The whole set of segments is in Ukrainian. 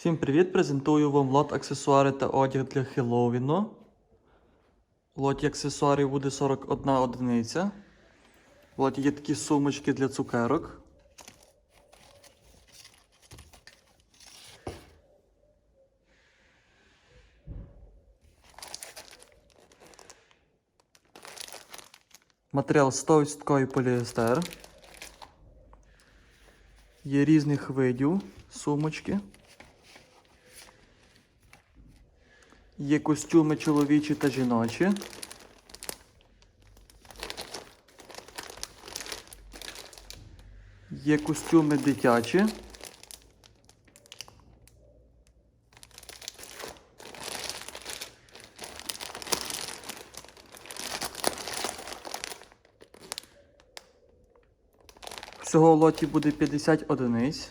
Всім привіт! Презентую вам лот аксесуари та одяг для Хеллоуіну. В лоті аксесуарів буде 41 одиниця. В лоті є такі сумочки для цукерок. Матеріал 100% поліестер. Є різних видів сумочки. Є костюми чоловічі та жіночі. Є костюми дитячі. Всього лоті буде 50 одиниць.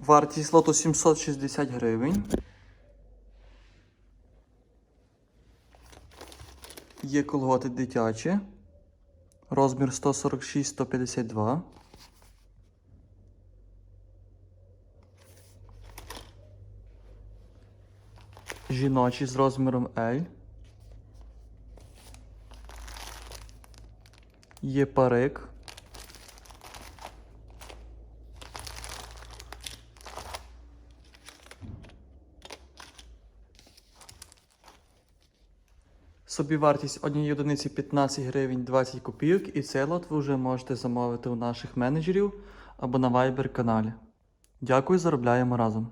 Вартість лоту 760 гривень. Є колготи дитячі. Розмір 146-152. Жіночі з розміром L. Є парик. Собівартість однієї одиниці 15 гривень 20 копійок, і цей лот ви вже можете замовити у наших менеджерів або на Viber каналі. Дякую, заробляємо разом.